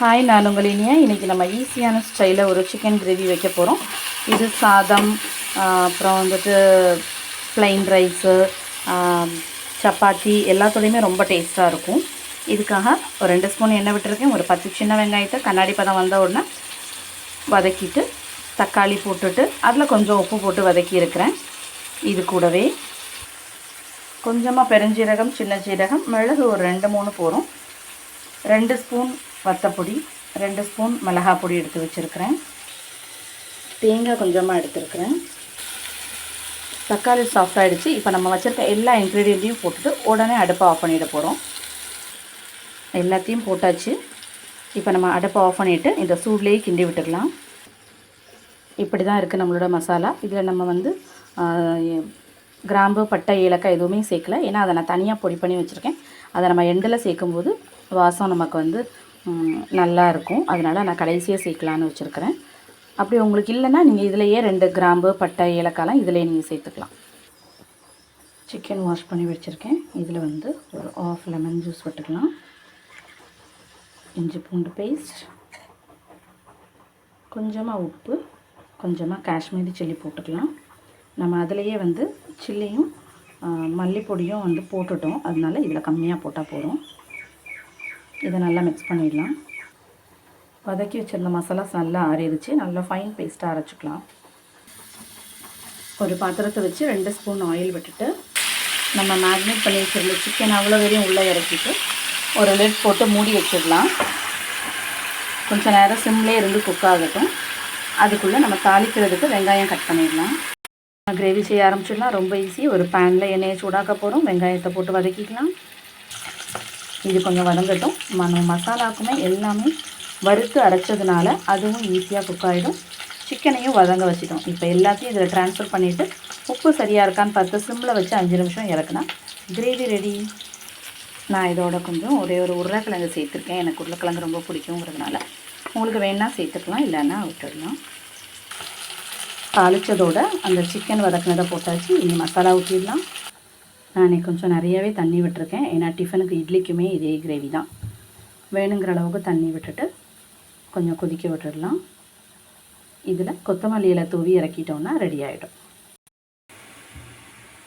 Hi நான் உங்கள் இனியா. இன்றைக்கி நம்ம ஈஸியான ஸ்டைலில் ஒரு சிக்கன் கிரேவி வைக்க போகிறோம் இது சாதம் அப்புறம் வந்துட்டு ப்ளைன் ரைஸு சப்பாத்தி எல்லாத்தோடையுமே ரொம்ப டேஸ்ட்டாக இருக்கும். இதுக்காக ஒரு ரெண்டு ஸ்பூன் எண்ணெய் விட்டுருக்கேன். ஒரு பத்து சின்ன வெங்காயத்தை கண்ணாடி பதம் வந்த உடனே வதக்கிட்டு தக்காளி போட்டுட்டு அதில் கொஞ்சம் உப்பு போட்டு வதக்கி இருக்கிறேன். இது கூடவே கொஞ்சமாக பெருஞ்சீரகம் சின்ன ஜீரகம் மிளகு ஒரு ரெண்டு மூணு போகிறோம் ரெண்டு ஸ்பூன் வத்தப்பொடி ரெண்டு ஸ்பூன் மிளகாய் பொடி எடுத்து வச்சுருக்கிறேன். தேங்காய் கொஞ்சமாக எடுத்துருக்கிறேன். தக்காளி சாஃப்ட் ஆகிடுச்சு இப்போ நம்ம வச்சுருக்க எல்லா இன்க்ரீடியண்ட்டையும் போட்டுட்டு உடனே அடுப்பை ஆஃப் பண்ணிட போகிறோம் எல்லாத்தையும் போட்டாச்சு. இப்போ நம்ம அடுப்பை ஆஃப் பண்ணிவிட்டு இந்த சூட்லேயே கிண்டி விட்டுக்கலாம் இப்படி தான் இருக்குது நம்மளோட மசாலா. இதில் நம்ம வந்து கிராம்பு பட்டை ஏலக்காய் எதுவுமே சேர்க்கல. ஏன்னா அதை நான் தனியாக பொடி பண்ணி வச்சுருக்கேன். அதை நம்ம எண்டில் சேர்க்கும்போது வாசம் நமக்கு வந்து நல்லா இருக்கும். அதனால் நான் கடைசியாக சேர்க்கலான்னு வச்சுருக்கிறேன். அப்படி உங்களுக்கு இல்லைன்னா நீங்கள் இதிலையே ரெண்டு கிராம்பு பட்டை ஏலக்காயெலாம் இதிலே நீங்கள் சேர்த்துக்கலாம். சிக்கன் வாஷ் பண்ணி வச்சுருக்கேன். இதில் வந்து ஒரு ஆஃப் லெமன் ஜூஸ் விட்டுக்கலாம் இஞ்சி பூண்டு பேஸ்ட் கொஞ்சமாக உப்பு கொஞ்சமாக காஷ்மீரி சில்லி போட்டுக்கலாம். நம்ம அதிலேயே வந்து சில்லியும் மல்லிப்பொடியும் வந்து போட்டுட்டோம். அதனால இதில் கம்மியாக போட்டால் போதும். இதை நல்லா மிக்ஸ் பண்ணிடலாம். வதக்கி வச்சிருந்த மசாலாஸ் நல்லா ஆறிடுச்சு. நல்லா ஃபைன் பேஸ்ட்டாக அரைச்சிக்கலாம். ஒரு பாத்திரத்தை வச்சு ரெண்டு ஸ்பூன் ஆயில் விட்டுட்டு நம்ம மேக்னேட் பண்ணி வச்சிருந்த சிக்கன் அவ்வளோ வரையும் உள்ளே இறக்கிட்டு ஒரு லெட் போட்டு மூடி வச்சிடலாம். கொஞ்சம் நேரம் சிம்லே இருந்து குக் ஆகட்டும். அதுக்குள்ளே நம்ம தாளிக்கிறதுக்கு வெங்காயம் கட் பண்ணிடலாம். கிரேவி செய்ய ஆரம்பிச்சிடலாம். ரொம்ப ஈஸி ஒரு பேனில் எண்ணெயை சூடாக்க போகிறோம் வெங்காயத்தை போட்டு வதக்கிக்கலாம். இது கொஞ்சம் வதங்கட்டும். நம்ம மசாலாக்குமே எல்லாமே வறுத்து அரைச்சதுனால அதுவும் ஈஸியாக குக் ஆகிடும் சிக்கனையும் வதங்க வச்சிட்டோம் இப்போ எல்லாத்தையும் இதில் ட்ரான்ஸ்ஃபர் பண்ணிவிட்டு உப்பு சரியாக இருக்கான்னு பார்த்து சிம்மில் வச்சு அஞ்சு நிமிஷம் இறக்குனா கிரேவி ரெடி நான் இதோட கொஞ்சம் ஒரே ஒரு உருளைக்கிழங்கு சேர்த்துருக்கேன். எனக்கு உருளைக்கிழங்கு ரொம்ப பிடிக்குங்கிறதுனால உங்களுக்கு வேணால் சேர்த்துக்கலாம் இல்லைன்னா விட்டுடலாம். தாளிச்சதோட அந்த சிக்கன் வதக்குனதை போட்டாச்சு. இனி மசாலா ஊற்றிடலாம் நான் கொஞ்சம் நிறையவே தண்ணி விட்டுருக்கேன். ஏன்னா டிஃபனுக்கு இட்லிக்குமே இதே கிரேவி தான். வேணுங்கிற அளவுக்கு தண்ணி விட்டுட்டு கொஞ்சம் கொதிக்க விட்டுடலாம். இதில் கொத்தமல்லி இலை தூவி இறக்கிட்டோம்னா ரெடி ஆகிடும்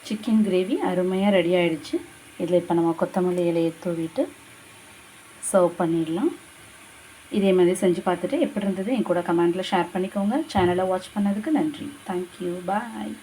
சிக்கன் கிரேவி அருமையாக ரெடி ஆகிடுச்சு இதில் இப்போ நம்ம கொத்தமல்லி இலையை தூவிட்டு சர்வ் பண்ணிடலாம். இதே மாதிரி செஞ்சு பார்த்துட்டு எப்படி இருந்தது என் கூட கமெண்ட்டில் ஷேர் பண்ணிக்கோங்க. சேனலை வாட்ச் பண்ணதுக்கு நன்றி. Thank you bye